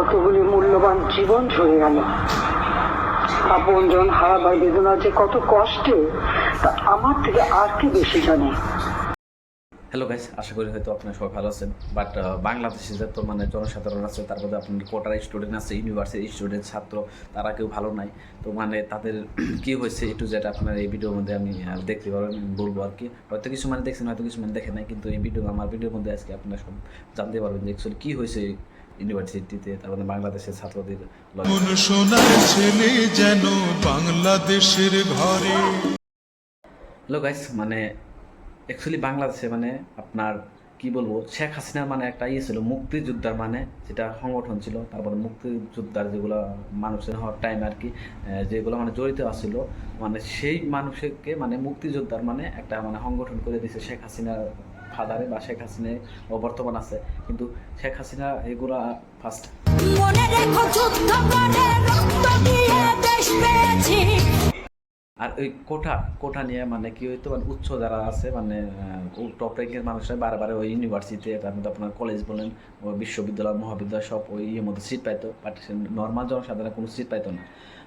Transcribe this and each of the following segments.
কতগুলি মূল্যবান জীবন ঝরে গেল। আপনজন হারাবার বেদনা যে কত কষ্টে, তা আমার থেকে আর কি বেশি জানে? হ্যালো গাইস আশা করি হয়তো আপনারা সবাই ভালো আছেন বাট বাংলাদেশে যত মানে জনসাধারণ আছে তার মধ্যে আপনার কোটার স্টুডেন্ট আছে ইউনিভার্সিটি স্টুডেন্ট ছাত্র তারা কেউ ভালো নাই তো মানে তাদের কি হয়েছে একটু যেটা আপনার এই ভিডিওর মধ্যে আমি দেখতে পারবেন বলব আর কি হয়তো কিছু মানে দেখছেন হয়তো কিছু মানে দেখে নাই কিন্তু এই ভিডিও আমার ভিডিওর মধ্যে আজকে আপনারা সব জানতে পারবেন যে অ্যাকচুয়ালি কী হয়েছে ইউনিভার্সিটিতে তার মধ্যে বাংলাদেশের ছাত্রদের লগে। সোনার ছেলে যেন বাংলাদেশের ঘরে হ্যালো গাইস মানে অ্যাকচুয়ালি বাংলাদেশে মানে আপনার কি বলব শেখ হাসিনার মানে একটা ইয়ে ছিল, মুক্তিযোদ্ধার মানে যেটা সংগঠন ছিল, তারপরে মুক্তিযোদ্ধার যেগুলো মানুষের হওয়ার টাইম আর কি যেগুলো মানে জড়িত আছিল মানে সেই মানুষকে মানে মুক্তিযোদ্ধার মানে একটা মানে সংগঠন করে দিয়েছে শেখ হাসিনার ফাদারে বা শেখ হাসিনা বর্তমান আছে, কিন্তু শেখ হাসিনা এগুলা ফার্স্ট মনে রেখো, যুদ্ধ রক্ত দিয়ে আর ওই কোটা কোটা নিয়ে মানে কি হইতো মানে উচ্চ যারা আছে মানে টপ র্যাঙ্কের মানুষরা বারে ওই ইউনিভার্সিটিতে তার মধ্যে আপনার কলেজ বলেন বিশ্ববিদ্যালয় মহাবিদ্যালয় সব ওই ইয়ের মধ্যে সিট পাইতো বাট নর্মাল জনসাধারণ কোনো সিট পাইতো না।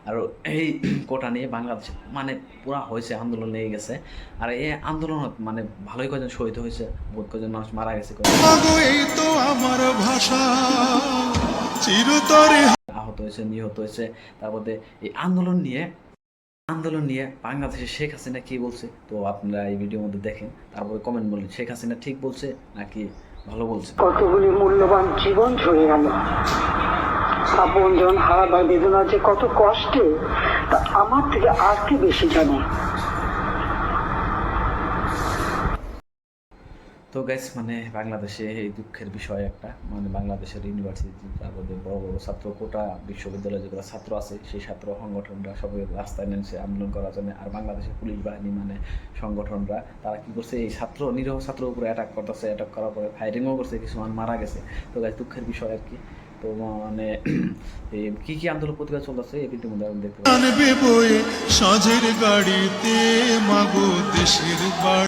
আর এই কোটা নিয়ে বাংলাদেশ মানে পুরা হয়েছে আন্দোলন নিয়ে গেছে। আর এই আন্দোলনত মানে ভালোই কজন শহীদ হয়েছে বহুত কজন মানুষ মারা গেছে তো আমার ভাষা চিরতরে আহত হয়েছে নিহত হয়েছে। তারপরে এই আন্দোলন নিয়ে আন্দোলন নিয়ে বাংলাদেশে শেখ হাসিনা কি বলছে? তো আপনারা এই ভিডিওর মধ্যে দেখেন, তারপরে কমেন্ট বলেন, শেখ হাসিনা ঠিক বলছে নাকি ভালো বলছে? কতগুলি মূল্যবান জীবন ঝরে গেল। আপন জন হারা হারাবার বেদনা যে কত কষ্টে, তা আমার থেকে আর কি বেশি জানে? তো গ্যাস মানে বাংলাদেশে এই দুঃখের বিষয় একটা। মানে বাংলাদেশের ইউনিভার্সিটি তারপরে বড় বড় ছাত্র কোটা বিশ্ববিদ্যালয়ে যেগুলো ছাত্র আছে, সেই ছাত্র সংগঠনরা সবাই রাস্তায় নেমেছে আন্দোলন করার জন্য। আর বাংলাদেশের পুলিশ বাহিনী মানে সংগঠনরা, তারা কি করছে? এই ছাত্র, নিরহ ছাত্রের উপরে অ্যাটাক করতেছে অ্যাটাক করার পরে ফায়ারিংও করছে কিছু মানুষ মারা গেছে। তো গ্যাস দুঃখের বিষয় আর কি। তো মানে কি কি আন্দোলন প্রতিবাদ চলতেছে, এই ভিডিওর মধ্যে দেখতে